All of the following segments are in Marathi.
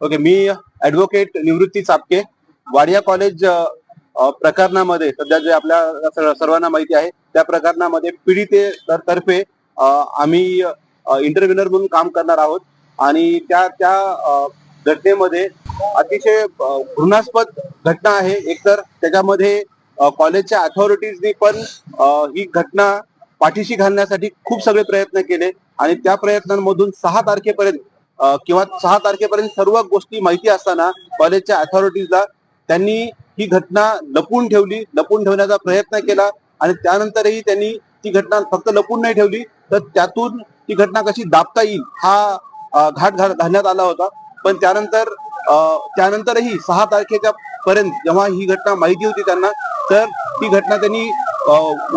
ओके मी ऍडव्होकेट निवृत्ती चापके. वाडिया कॉलेज प्रकरणामध्ये सध्या जे आपल्या सर्वांना माहिती आहे त्या प्रकरणामध्ये पीडिते तर्फे आम्ही इंटरव्ह्युनर म्हणून काम करणार आहोत. आणि त्या त्या घटनेमध्ये अतिशय घृणास्पद घटना आहे. एकतर त्याच्यामध्ये कॉलेजच्या अथॉरिटीजनी पण ही घटना पाठीशी घालण्यासाठी खूप सगळे प्रयत्न केले. आणि त्या प्रयत्नांमधून सहा तारखेपर्यंत किंवा सहा तारखेपर्यंत सर्व गोष्टी माहिती असताना कॉलेजच्या अथॉरिटीजला त्यांनी ही घटना लपून ठेवली लपून ठेवण्याचा प्रयत्न केला आणि त्यानंतरही त्यांनी ती घटना फक्त लपून नाही ठेवली तर त्यातून ती घटना कशी दाबता येईल हा घाट घालण्यात आला होता. पण त्यानंतर त्यानंतरही सहा तारखेच्या पर्यंत जेव्हा ही घटना माहिती होती त्यांना तर ती घटना त्यांनी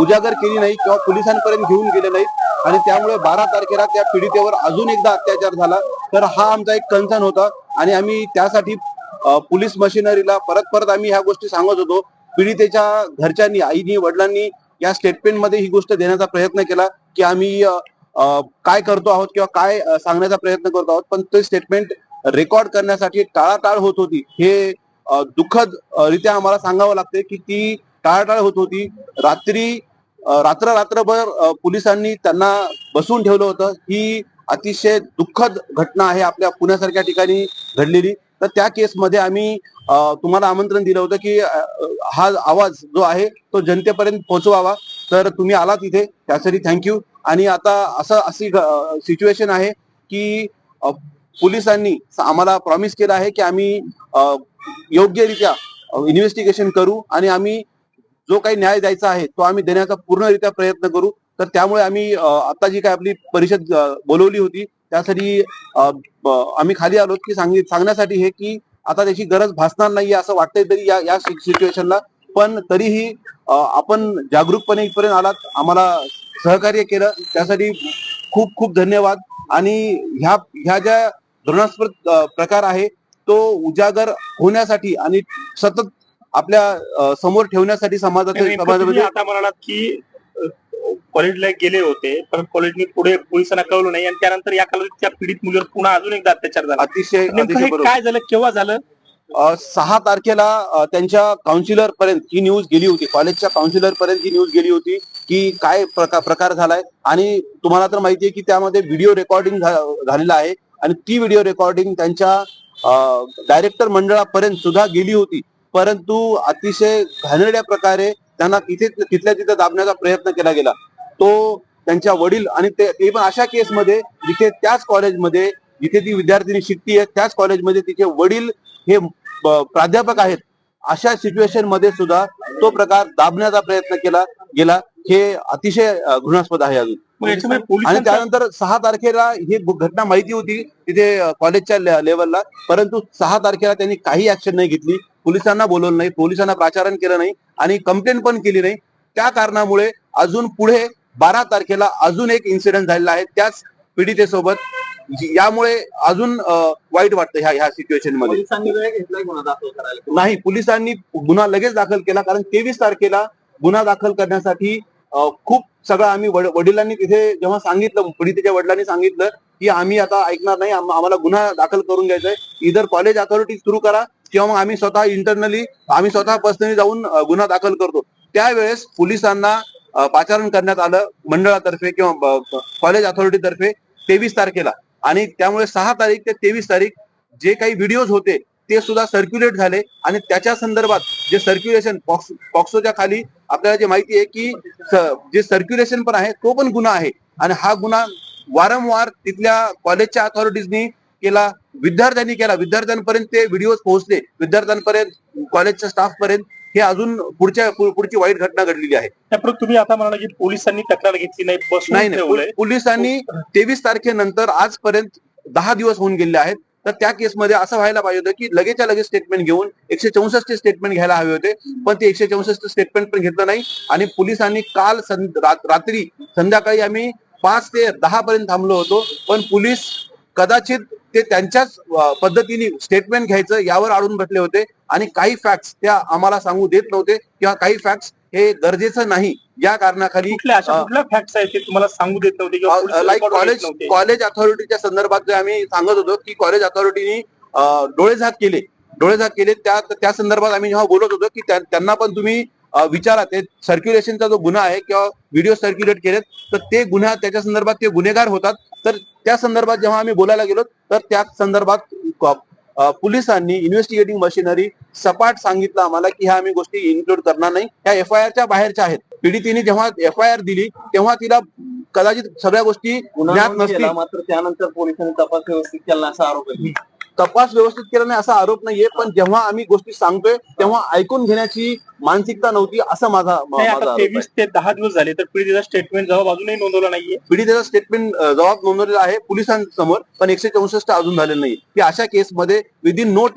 उजागर केली नाही किंवा पोलिसांपर्यंत घेऊन गेले नाहीत. आणि त्यामुळे बारा तारखेला त्या पीडितेवर अजून एकदा अत्याचार झाला. तर हा आमचा एक कन्सर्न होता. आणि आम्ही त्यासाठी पोलीस मशिनरीला परत परत आम्ही ह्या गोष्टी सांगत होतो. पीडितेच्या घरच्यांनी आईनी वडिलांनी या स्टेटमेंटमध्ये ही गोष्ट देण्याचा प्रयत्न केला की आम्ही काय करतो आहोत किंवा काय सांगण्याचा प्रयत्न करतो आहोत. पण ते स्टेटमेंट रेकॉर्ड करण्यासाठी टाळाटाळ होत होती. हे दुःखद रित्या आम्हाला सांगावं लागते की ती टाळाटाळ होत होती. रात्री रात्र रात्रभर पोलिसांनी त्यांना बसून ठेवलं होतं. ही अतिशय दुःखद घटना आहे आपल्या पुण्यासारख्या ठिकाणी घडलेली. तर त्या केसमध्ये आम्ही तुम्हाला आमंत्रण दिलं होतं की हा आवाज जो आहे तो जनतेपर्यंत पोहोचवावा. तर तुम्ही आला तिथे त्यासाठी थँक्यू आणि आता असं अशी सिच्युएशन आहे की पोलिसांनी आम्हाला प्रॉमिस केलं आहे की आम्ही योग्यरित्या इन्व्हेस्टिगेशन करू आणि आम्ही जो काही न्याय द्यायचा आहे तो आम्ही देण्याचा पूर्णरित्या प्रयत्न करू. तर त्यामुळे आम्ही आता जी काय आपली परिषद बोलवली होती त्यासाठी आम्ही खाली आलो की सांगित सांगण्यासाठी हे की आता त्याची गरज भासणार नाहीये असं वाटतंय तरी या या सिच्युएशनला पण तरीही आपण जागरूकपणे इथपर्यंत आलात. आम्हाला सहकार्य केलं. त्यासाठी खूप खूप धन्यवाद. आणि ह्या ह्या ज्या घृणास्पद प्रकार आहे तो उजागर होण्यासाठी आणि सतत आपल्यासमोर ठेवण्यासाठी तुम्ही समाजामध्ये आता म्हणालात की कॉलेजला गेले होते पण कॉलेजने पुढे पोलिसांना कळवलं नाही. आणि त्यानंतर या कालावधीत त्या पीडित मुलीवर पुन्हा अजून एकदा अत्याचार झाला. अतिशय नेमकं अतिशय हे बरोबर. काय झालं? केव्हा झालं? अ, सहा तारखेला अ, त्यांच्या काउन्सिलर पर्यंत ही न्यूज गेली होती. कॉलेजच्या काउन्सिलर पर्यंत ही न्यूज गेली होती की काय प्रकार प्रकार झालाय. आणि तुम्हाला तर माहिती आहे की त्यामध्ये व्हिडिओ रेकॉर्डिंग झालेलं आहे. आणि ती व्हिडिओ रेकॉर्डिंग त्यांच्या डायरेक्टर मंडळापर्यंत सुद्धा गेली होती. परंतु अतिशय घाणेरड्या प्रकारे त्यांना तिथे तिथल्या तिथे दाबण्याचा प्रयत्न केला गेला. तो त्यांच्या वडील आणि ते पण अशा केसमध्ये जिथे त्याच कॉलेजमध्ये जिथे ती विद्यार्थिनी शिकतीये त्याच कॉलेजमध्ये तिचे वडील हे प्राध्यापक आहेत अशा सिच्युएशनमध्ये सुद्धा तो प्रकार दाबण्याचा प्रयत्न केला गेला. हे अतिशय घृणास्पद आहे अजून. आणि त्यानंतर सहा तारखेला ही घटना माहिती होती तिथे कॉलेजच्या लेवलला. परंतु सहा तारखेला त्यांनी काही ऍक्शन नाही घेतली. पोलिसांना बोलवलं नाही पोलिसांना प्राचारण केलं नाही आणि कंप्लेंट पण केली नाही. त्या कारणामुळे अजून पुढे बारा तारखेला अजून एक इन्सिडेंट झालेला आहे त्याच पीडितेसोबत. यामुळे अजून वाईट वाटतं ह्या ह्या सिच्युएशनमध्ये. नाही पोलिसांनी गुन्हा लगेच दाखल केला कारण तेवीस तारखेला गुन्हा दाखल करण्यासाठी खूप सगळं आम्ही वडिलांनी तिथे जेव्हा सांगितलं पीडितेच्या वडिलांनी सांगितलं की आम्ही आता ऐकणार नाही आम्हाला गुन्हा दाखल करून घ्यायचा आहे इधर कॉलेज अथॉरिटी सुरू करा किंवा मग आम्ही स्वतः इंटरनली आम्ही स्वतः पर्सनली जाऊन गुन्हा दाखल करतो. त्यावेळेस पोलिसांना पाचारण करण्यात आलं मंडळातर्फे किंवा कॉलेज अथॉरिटी तर्फे तेवीस तारखेला. आणि त्यामुळे सहा तारीख ते तेवीस तारीख जे काही व्हिडिओज होते ते सुद्धा सर्क्युलेट झाले. आणि त्याच्या संदर्भात जे सर्क्युलेशन पॉक्सोच्या खाली आपल्याला जे माहिती आहे की जे सर्क्युलेशन पण आहे तो पण गुन्हा आहे. आणि हा गुन्हा वारंवार तिथल्या कॉलेजच्या अथॉरिटीजनी केला विद्यार्थ्यांनी केला. विद्यार्थ्यांपर्यंत ते व्हिडिओ पोहोचले. विद्यार्थ्यांपर्यंत कॉलेजच्या स्टाफ पर्यंत हे अजून पुढच्या पुढची वाईट घटना घडलेली आहे. तुम्ही आता म्हणाला की पोलिसांनी तक्रार घेतली नाही नाही पोलिसांनी तेवीस तारखेनंतर आजपर्यंत दहा दिवस होऊन गेले आहेत. तर त्या केसमध्ये असं व्हायला पाहिजे होतं की लगेचच्या लगेच स्टेटमेंट घेऊन एकशे चौसष्ट स्टेटमेंट घ्यायला हवे होते. पण ते एकशे चौसष्ट स्टेटमेंट पण घेतलं नाही. आणि पोलिसांनी काल सं- रात्री संध्याकाळी आम्ही पाच ते दहा पर्यंत थांबलो होतो. पण पोलीस कदाचित ते त्यांच्याच पद्धतीने स्टेटमेंट घ्यायचं यावर अडून बसले होते. आणि काही फॅक्ट्स त्या आम्हाला सांगू देत नव्हते. किंवा काही फॅक्ट्स हे गरजेचं नाही. या कारणाखाली फॅक्ट्स आहेत ते तुम्हाला सांगू देत नव्हते लाईक कॉलेज? कॉलेज अथॉरिटीच्या संदर्भात जे आम्ही सांगत होतो की कॉलेज अथॉरिटीनी डोळेझाक केले. डोळेझाक केले. त्या त्या संदर्भात आम्ही जेव्हा बोलत होतो की त्या- त्यांना पण तुम्ही विचारा. ते सर्क्युलेशनचा जो गुन्हा आहे किंवा व्हिडिओ सर्क्युलेट केलेत तर ते गुन्हा त्याच्या संदर्भात ते गुन्हेगार होतात. तर त्या संदर्भात जेव्हा आम्ही बोलायला गेलो तर त्या संदर्भात पोलिसांनी इन्व्हेस्टिगेटिंग मशिनरी सपाट सांगितलं आम्हाला की ह्या आम्ही गोष्टी इन्क्लूड करणार नाही. ह्या एफ आय आरच्या बाहेरच्या आहेत. पीडितीने जेव्हा एफ आय आर दिली तेव्हा तिला कदाचित सगळ्या गोष्टी ज्ञात नसतील. मात्र त्यानंतर पोलिसांनी तपास व्यवस्थित केला असा आरोप आहे. तपास व्यवस्थित केला नाही असा आरोप नाहीये पण जेव्हा आम्ही गोष्टी सांगतोय तेव्हा ऐकून घेण्याची मानसिकता नव्हती असं माझा नाही माझा आता आरोप आहे. तेवीस ते दहा दिवस झाले तर पीडितेचा स्टेटमेंट जबाब अजूनही नोंदवला नाहीये. पीडितेचा स्टेटमेंट जबाब नोंदवलेला आहे पोलिसांसमोर पण एकशे चौसष्ट अजून झालेलं नाही की अशा केसमध्ये विदिन नो